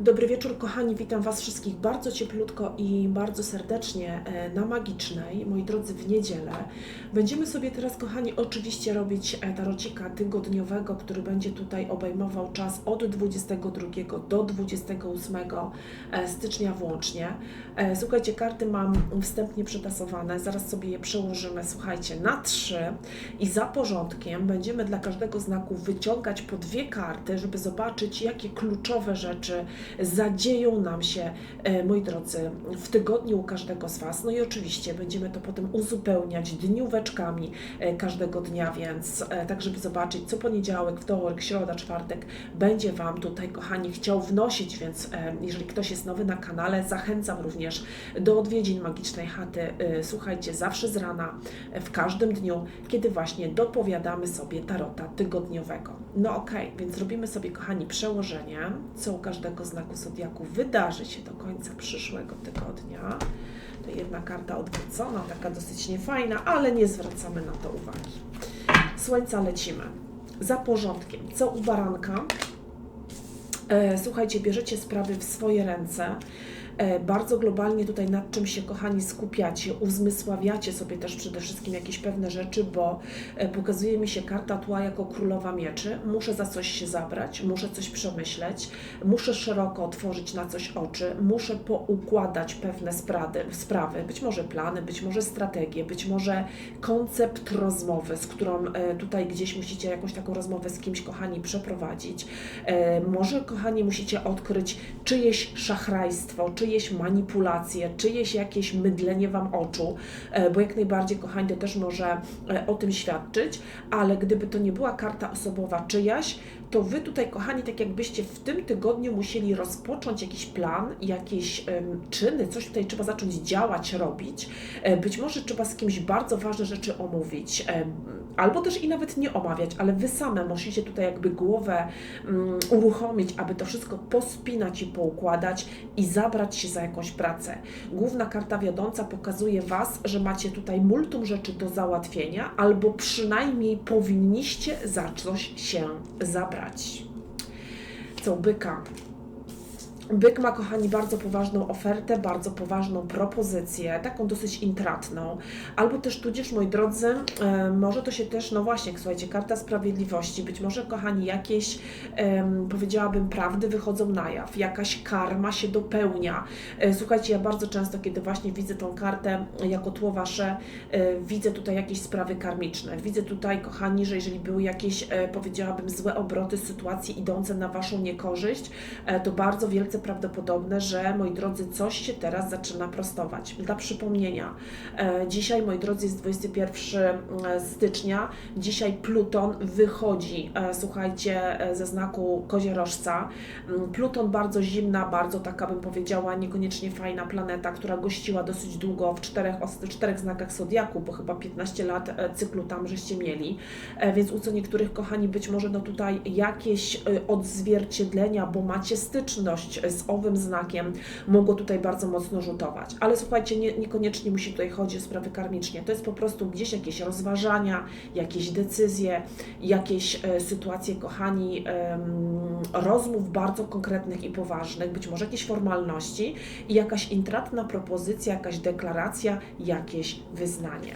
Dobry wieczór, kochani. Witam Was wszystkich bardzo cieplutko i bardzo serdecznie e, na Magicznej, moi drodzy, w niedzielę. Będziemy sobie teraz, kochani, oczywiście robić e, tarocika tygodniowego, który będzie tutaj obejmował czas od 22 do 28 e, stycznia włącznie. Słuchajcie, karty mam wstępnie przetasowane, zaraz sobie je przełożymy, słuchajcie, na trzy i za porządkiem będziemy dla każdego znaku wyciągać po dwie karty, żeby zobaczyć, jakie kluczowe rzeczy zadzieją nam się, e, moi drodzy, w tygodniu u każdego z Was. No i oczywiście będziemy to potem uzupełniać dnióweczkami e, każdego dnia, więc e, tak, żeby zobaczyć, co poniedziałek, wtorek, środa, czwartek będzie Wam tutaj, kochani, chciał wnosić, więc jeżeli ktoś jest nowy na kanale, zachęcam również do odwiedzin Magicznej Chaty. Słuchajcie, zawsze z rana, w każdym dniu, kiedy właśnie dopowiadamy sobie tarota tygodniowego. No okej, więc robimy sobie, kochani, przełożenie, co u każdego znaku zodiaku wydarzy się do końca przyszłego tygodnia. To jedna karta odwrócona, taka dosyć niefajna, ale nie zwracamy na to uwagi. Słońca lecimy. Za porządkiem. Co u baranka? E, Słuchajcie, bierzecie sprawy w swoje ręce. E, Bardzo globalnie tutaj nad czym się, kochani, skupiacie, uzmysławiacie sobie też przede wszystkim jakieś pewne rzeczy, bo e, pokazuje mi się karta tła jako królowa mieczy. Muszę za coś się zabrać, muszę coś przemyśleć, muszę szeroko otworzyć na coś oczy, muszę poukładać pewne sprawy, sprawy być może plany, być może strategie, być może koncept rozmowy, z którą e, tutaj gdzieś musicie jakąś taką rozmowę z kimś, kochani, przeprowadzić. Może, kochani, musicie odkryć czyjeś szachrajstwo, czyjeś manipulacje, czyjeś jakieś mydlenie Wam oczu, e, bo jak najbardziej, kochani, to też może e, o tym świadczyć, ale gdyby to nie była karta osobowa czyjaś, to Wy tutaj, kochani, tak jakbyście w tym tygodniu musieli rozpocząć jakiś plan, jakieś em, czyny, coś tutaj trzeba zacząć działać, robić. E, Być może trzeba z kimś bardzo ważne rzeczy omówić, albo też i nawet nie omawiać, ale Wy same musicie tutaj jakby głowę mm, uruchomić, aby to wszystko pospinać i poukładać i zabrać się za jakąś pracę. Główna karta wiodąca pokazuje Was, że macie tutaj multum rzeczy do załatwienia, albo przynajmniej powinniście za coś się zabrać. Co byka? Byk ma, kochani, bardzo poważną ofertę, bardzo poważną propozycję, taką dosyć intratną, albo też tudzież, moi drodzy, e, może to się też, no właśnie, słuchajcie, karta sprawiedliwości, być może, kochani, jakieś, powiedziałabym, prawdy wychodzą na jaw, jakaś karma się dopełnia. E, Słuchajcie, ja bardzo często, kiedy właśnie widzę tą kartę jako tło wasze, e, widzę tutaj jakieś sprawy karmiczne, widzę tutaj, kochani, że jeżeli były jakieś, powiedziałabym, złe obroty sytuacji idące na waszą niekorzyść, to bardzo wielce prawdopodobne, że moi drodzy, coś się teraz zaczyna prostować. Dla przypomnienia, e, dzisiaj, moi drodzy, jest 21 stycznia, dzisiaj Pluton wychodzi, e, słuchajcie, e, ze znaku koziorożca. Mm, Pluton bardzo zimna, bardzo taka bym powiedziała, niekoniecznie fajna planeta, która gościła dosyć długo w czterech, czterech znakach Zodiaku, bo chyba 15 lat e, cyklu tam żeście mieli, E, więc u co niektórych, kochani, być może no tutaj jakieś e, odzwierciedlenia, bo macie styczność z owym znakiem, mogło tutaj bardzo mocno rzutować. Ale słuchajcie, nie, niekoniecznie musi tutaj chodzić o sprawy karmicznie. To jest po prostu gdzieś jakieś rozważania, jakieś decyzje, jakieś e, sytuacje, kochani, em, rozmów bardzo konkretnych i poważnych, być może jakieś formalności i jakaś intratna propozycja, jakaś deklaracja, jakieś wyznanie.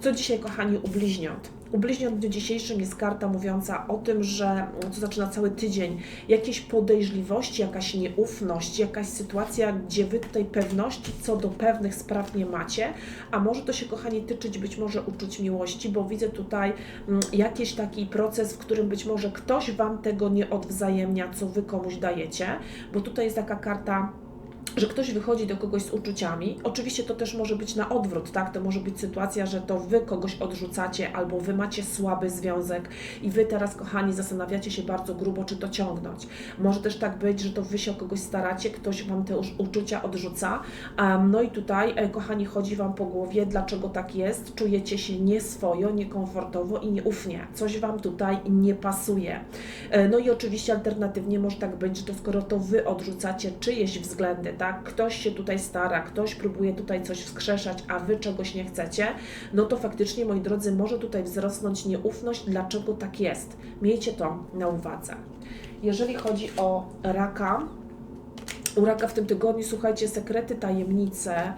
Co dzisiaj, kochani, u bliźniąt? U bliźniąt w dniu dzisiejszym jest karta mówiąca o tym, że co zaczyna cały tydzień, jakieś podejrzliwości, jakaś nieufność, jakaś sytuacja, gdzie Wy tutaj pewności co do pewnych spraw nie macie, a może to się, kochani, tyczyć być może uczuć miłości, bo widzę tutaj mm, jakiś taki proces, w którym być może ktoś Wam tego nie odwzajemnia, co Wy komuś dajecie, bo tutaj jest taka karta że ktoś wychodzi do kogoś z uczuciami. Oczywiście to też może być na odwrót, tak? To może być sytuacja, że to wy kogoś odrzucacie, albo wy macie słaby związek i wy teraz, kochani, zastanawiacie się bardzo grubo, czy to ciągnąć. Może też tak być, że to wy się o kogoś staracie, ktoś wam te uczucia odrzuca. No i tutaj, e, kochani, chodzi wam po głowie, dlaczego tak jest. Czujecie się nieswojo, niekomfortowo i nieufnie. Coś wam tutaj nie pasuje. E, No i oczywiście alternatywnie może tak być, że to skoro to wy odrzucacie czyjeś względy, tak? Ktoś się tutaj stara, ktoś próbuje tutaj coś wskrzeszać, a wy czegoś nie chcecie, no to faktycznie, moi drodzy, może tutaj wzrosnąć nieufność, dlaczego tak jest. Miejcie to na uwadze. Jeżeli chodzi o raka, u raka w tym tygodniu, słuchajcie, sekrety, tajemnice,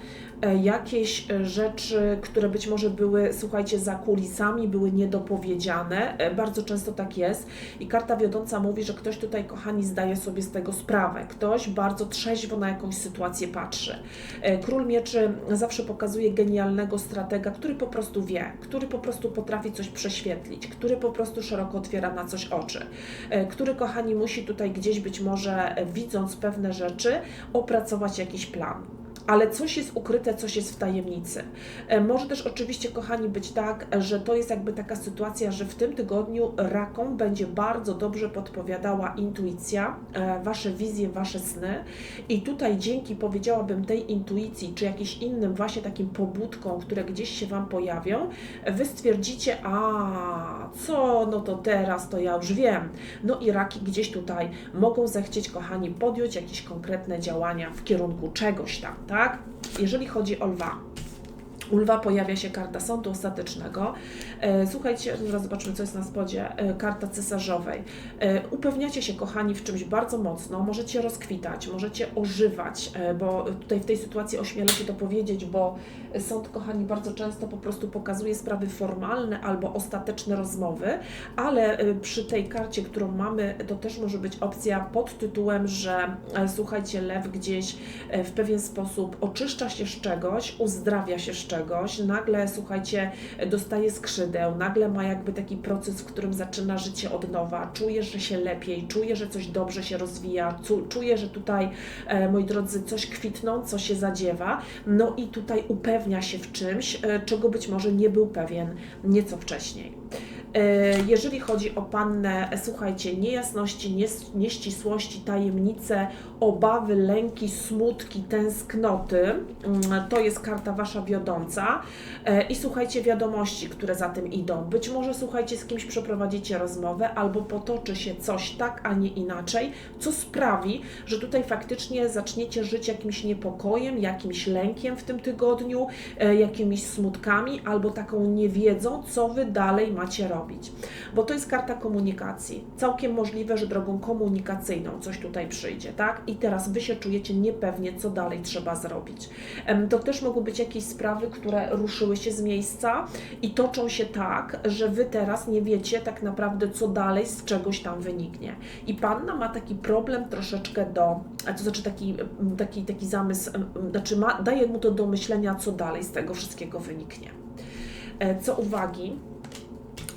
jakieś e, rzeczy, które być może były, słuchajcie, za kulisami, były niedopowiedziane. E, Bardzo często tak jest. I karta wiodąca mówi, że ktoś tutaj, kochani, zdaje sobie z tego sprawę. Ktoś bardzo trzeźwo na jakąś sytuację patrzy. E, Król mieczy zawsze pokazuje genialnego stratega, który po prostu wie, który po prostu potrafi coś prześwietlić, który po prostu szeroko otwiera na coś oczy, e, który, kochani, musi tutaj gdzieś być może, e, widząc pewne rzeczy, opracować jakiś plan. Ale coś jest ukryte, coś jest w tajemnicy. E, Może też oczywiście, kochani, być tak, że to jest jakby taka sytuacja, że w tym tygodniu rakom będzie bardzo dobrze podpowiadała intuicja, e, wasze wizje, wasze sny. I tutaj dzięki, powiedziałabym, tej intuicji, czy jakimś innym właśnie takim pobudkom, które gdzieś się Wam pojawią, wy stwierdzicie, a co, no to teraz to ja już wiem. No i raki gdzieś tutaj mogą zechcieć, kochani, podjąć jakieś konkretne działania w kierunku czegoś tam, tak? Jeżeli chodzi o lwa. U lwa pojawia się karta sądu ostatecznego. E, Słuchajcie, zaraz zobaczymy, co jest na spodzie. E, Karta cesarzowej. E, Upewniacie się, kochani, w czymś bardzo mocno. Możecie rozkwitać, możecie ożywać, bo tutaj w tej sytuacji ośmielę się to powiedzieć, bo sąd, kochani, bardzo często po prostu pokazuje sprawy formalne albo ostateczne rozmowy, ale przy tej karcie, którą mamy, to też może być opcja pod tytułem, że słuchajcie, lew gdzieś w pewien sposób oczyszcza się z czegoś, uzdrawia się z czegoś, nagle, słuchajcie, dostaje skrzydeł, nagle ma jakby taki proces, w którym zaczyna życie od nowa, czuje, że się lepiej, czuje, że coś dobrze się rozwija, czuje, że tutaj, e, moi drodzy, coś kwitnąco się zadziewa, no i tutaj upewnia się w czymś, e, czego być może nie był pewien nieco wcześniej. E, Jeżeli chodzi o pannę, słuchajcie, niejasności, nieścisłości, tajemnice, obawy, lęki, smutki, tęsknoty, mm, to jest karta wasza wiodąca. E, I słuchajcie, wiadomości, które za tym idą. Być może, słuchajcie, z kimś przeprowadzicie rozmowę, albo potoczy się coś tak, a nie inaczej, co sprawi, że tutaj faktycznie zaczniecie żyć jakimś niepokojem, jakimś lękiem w tym tygodniu, e, jakimiś smutkami, albo taką niewiedzą, co wy dalej macie robić. Bo to jest karta komunikacji. Całkiem możliwe, że drogą komunikacyjną coś tutaj przyjdzie, tak? I teraz wy się czujecie niepewnie, co dalej trzeba zrobić. To też mogą być jakieś sprawy, które ruszyły się z miejsca i toczą się tak, że wy teraz nie wiecie tak naprawdę, co dalej z czegoś tam wyniknie. I panna ma taki problem troszeczkę do, to znaczy taki, taki, taki zamysł, znaczy ma, daje mu to do myślenia, co dalej z tego wszystkiego wyniknie. E, Co uwagi,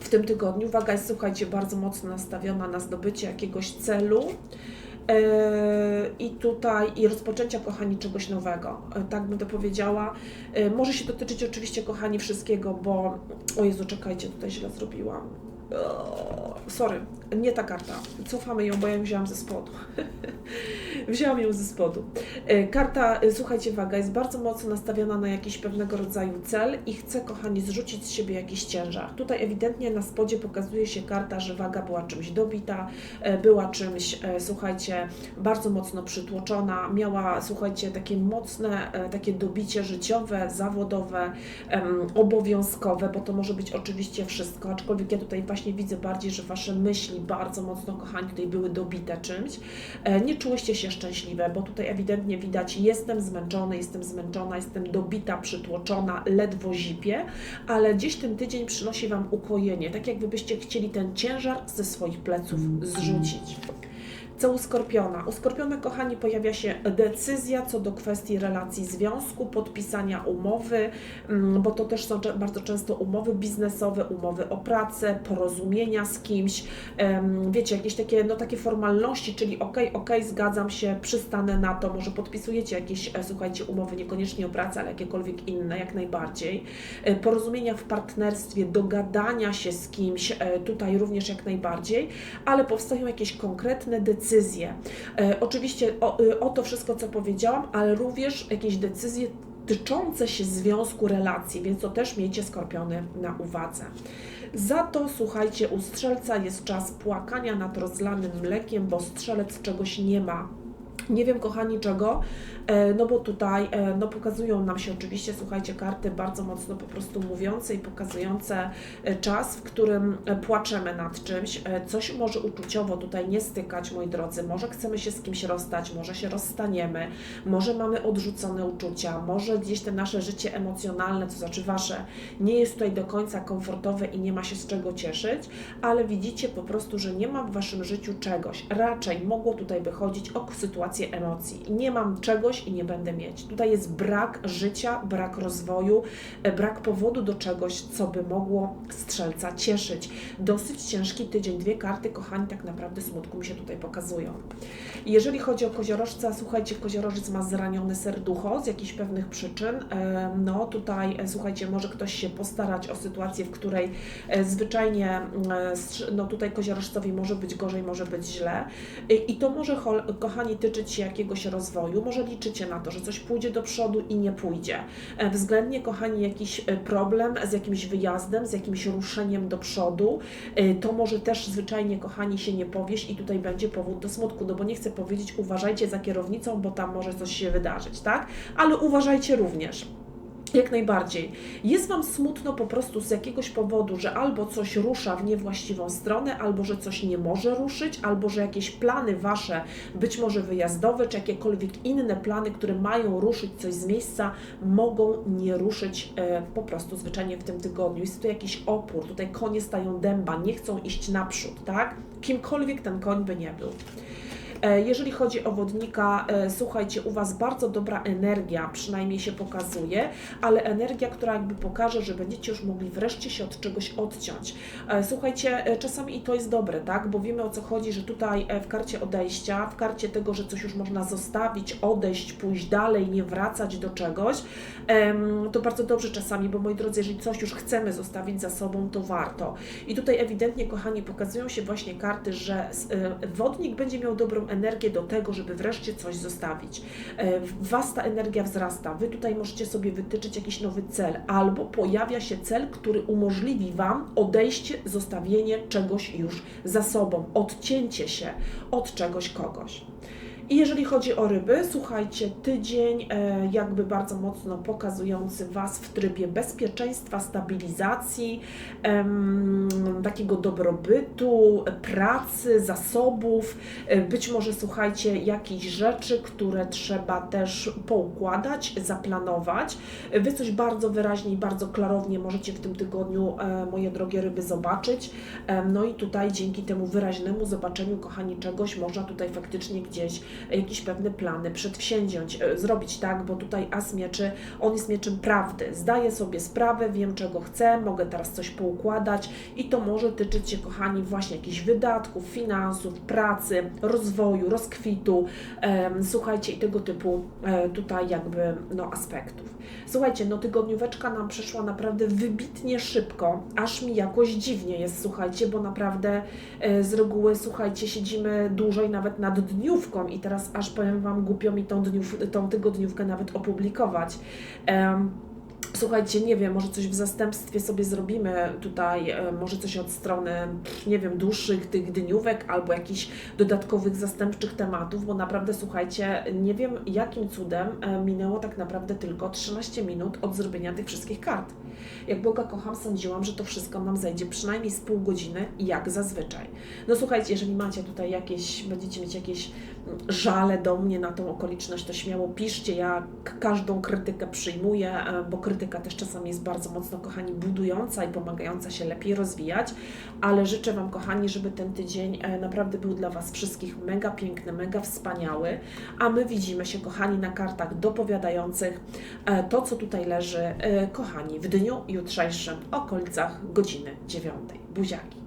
w tym tygodniu uwaga jest, słuchajcie, bardzo mocno nastawiona na zdobycie jakiegoś celu. e, I tutaj i rozpoczęcia, kochani, czegoś nowego. E, Tak bym to powiedziała. E, Może się dotyczyć oczywiście, kochani, wszystkiego, bo. O Jezu, czekajcie, tutaj źle zrobiłam. Sorry, nie ta karta. Cofamy ją, bo ja ją wzięłam ze spodu. wzięłam ją ze spodu. E, Karta, e, słuchajcie, waga jest bardzo mocno nastawiona na jakiś pewnego rodzaju cel i chce, kochani, zrzucić z siebie jakiś ciężar. Tutaj ewidentnie na spodzie pokazuje się karta, że waga była czymś dobita, e, była czymś, słuchajcie, bardzo mocno przytłoczona, miała, słuchajcie, takie mocne, takie dobicie życiowe, zawodowe, obowiązkowe, bo to może być oczywiście wszystko, aczkolwiek ja tutaj właśnie widzę bardziej, że Wasze myśli bardzo mocno, kochani, tutaj były dobite czymś. E, Nie czułyście się szczęśliwe, bo tutaj ewidentnie widać, jestem zmęczony, jestem zmęczona, jestem dobita, przytłoczona, ledwo zipie, ale gdzieś ten tydzień przynosi Wam ukojenie, tak jakby byście chcieli ten ciężar ze swoich pleców zrzucić. Co u Skorpiona? U Skorpiona, kochani, pojawia się decyzja co do kwestii relacji związku, podpisania umowy, mm, bo to też są bardzo często umowy biznesowe, umowy o pracę, porozumienia z kimś, wiecie, jakieś takie, no, takie formalności, czyli okej, okej, zgadzam się, przystanę na to, może podpisujecie jakieś, e, słuchajcie, umowy niekoniecznie o pracę, ale jakiekolwiek inne, jak najbardziej. E, Porozumienia w partnerstwie, dogadania się z kimś, e, tutaj również jak najbardziej, ale powstają jakieś konkretne decyzje. E, oczywiście o, y, o to wszystko, co powiedziałam, ale również jakieś decyzje tyczące się związku relacji, więc to też miejcie skorpiony na uwadze. Za to, słuchajcie, u strzelca jest czas płakania nad rozlanym mlekiem, bo strzelec czegoś nie ma Nie wiem, kochani, czego, e, no bo tutaj e, no pokazują nam się oczywiście, słuchajcie, karty bardzo mocno po prostu mówiące i pokazujące e, czas, w którym płaczemy nad czymś. Coś może uczuciowo tutaj nie stykać, moi drodzy. Może chcemy się z kimś rozstać, może się rozstaniemy, może mamy odrzucone uczucia, może gdzieś te nasze życie emocjonalne, to znaczy wasze, nie jest tutaj do końca komfortowe i nie ma się z czego cieszyć, ale widzicie po prostu, że nie ma w waszym życiu czegoś. Raczej mogło tutaj wychodzić o sytuację emocji. Nie mam czegoś i nie będę mieć. Tutaj jest brak życia, brak rozwoju, e, brak powodu do czegoś, co by mogło strzelca cieszyć. Dosyć ciężki tydzień. Dwie karty, kochani, tak naprawdę smutku mi się tutaj pokazują. Jeżeli chodzi o koziorożca, słuchajcie, koziorożec ma zranione serducho z jakichś pewnych przyczyn. E, No tutaj, e, słuchajcie, może ktoś się postarać o sytuację, w której zwyczajnie, no tutaj koziorożcowi może być gorzej, może być źle. I to może, kochani, tyczyć się jakiegoś rozwoju. Może liczycie na to, że coś pójdzie do przodu i nie pójdzie. E, Względnie, kochani, jakiś e, problem z jakimś wyjazdem, z jakimś ruszeniem do przodu. E, To może też zwyczajnie, kochani, się nie powieść i tutaj będzie powód do smutku. No bo nie chcę powiedzieć, uważajcie za kierownicą, bo tam może coś się wydarzyć, tak? Ale uważajcie również. Jak najbardziej. Jest Wam smutno po prostu z jakiegoś powodu, że albo coś rusza w niewłaściwą stronę, albo że coś nie może ruszyć, albo że jakieś plany Wasze, być może wyjazdowe, czy jakiekolwiek inne plany, które mają ruszyć coś z miejsca, mogą nie ruszyć e, po prostu zwyczajnie w tym tygodniu. Jest tu jakiś opór, tutaj konie stają dęba, nie chcą iść naprzód, tak? Kimkolwiek ten koń by nie był. E, Jeżeli chodzi o wodnika, e, słuchajcie, u Was bardzo dobra energia, przynajmniej się pokazuje, ale energia, która jakby pokaże, że będziecie już mogli wreszcie się od czegoś odciąć. E, Słuchajcie, czasami i to jest dobre, tak? Bo wiemy o co chodzi, że tutaj w karcie odejścia, w karcie tego, że coś już można zostawić, odejść, pójść dalej, nie wracać do czegoś, to bardzo dobrze czasami, bo moi drodzy, jeżeli coś już chcemy zostawić za sobą, to warto. I tutaj ewidentnie, kochani, pokazują się właśnie karty, że wodnik będzie miał dobrą energię do tego, żeby wreszcie coś zostawić. E, W Was ta energia wzrasta. Wy tutaj możecie sobie wytyczyć jakiś nowy cel, albo pojawia się cel, który umożliwi Wam odejście, zostawienie czegoś już za sobą, odcięcie się od czegoś kogoś. I jeżeli chodzi o ryby, słuchajcie, tydzień e, jakby bardzo mocno pokazujący Was w trybie bezpieczeństwa, stabilizacji, takiego dobrobytu, pracy, zasobów, e, być może słuchajcie, jakichś rzeczy, które trzeba też poukładać, zaplanować. E, Wy coś bardzo wyraźnie i bardzo klarownie możecie w tym tygodniu, moje drogie ryby, zobaczyć. No i tutaj dzięki temu wyraźnemu zobaczeniu, kochani, czegoś można tutaj faktycznie gdzieś jakieś pewne plany przedwsięwziąć, e, zrobić tak, bo tutaj as mieczy, on jest mieczem prawdy. Zdaję sobie sprawę, wiem czego chcę, mogę teraz coś poukładać i to może tyczyć się, kochani, właśnie jakichś wydatków, finansów, pracy, rozwoju, rozkwitu, em, słuchajcie, i tego typu e, tutaj jakby no, aspektów. Słuchajcie, no tygodnióweczka nam przeszła naprawdę wybitnie szybko, aż mi jakoś dziwnie jest, słuchajcie, bo naprawdę e, z reguły, słuchajcie, siedzimy dłużej nawet nad dniówką i teraz aż powiem Wam, głupio mi tą, dniów, tą tygodniówkę nawet opublikować. Em, Słuchajcie, nie wiem, może coś w zastępstwie sobie zrobimy tutaj, e, może coś od strony, nie wiem, dłuższych tych dniówek albo jakichś dodatkowych zastępczych tematów, bo naprawdę, słuchajcie, nie wiem jakim cudem e, minęło tak naprawdę tylko 13 minut od zrobienia tych wszystkich kart. Jak Boga kocham, sądziłam, że to wszystko nam zajdzie przynajmniej z pół godziny, jak zazwyczaj. No słuchajcie, jeżeli macie tutaj jakieś, będziecie mieć jakieś mm, żale do mnie na tą okoliczność, to śmiało piszcie, ja każdą krytykę przyjmuję, e, bo krytyka też czasami jest bardzo mocno, kochani, budująca i pomagająca się lepiej rozwijać, ale życzę Wam, kochani, żeby ten tydzień e, naprawdę był dla Was wszystkich mega piękny, mega wspaniały, a my widzimy się, kochani, na kartach dopowiadających e, to, co tutaj leży, e, kochani, w dniu jutrzejszym, okolicach godziny dziewiątej. Buziaki.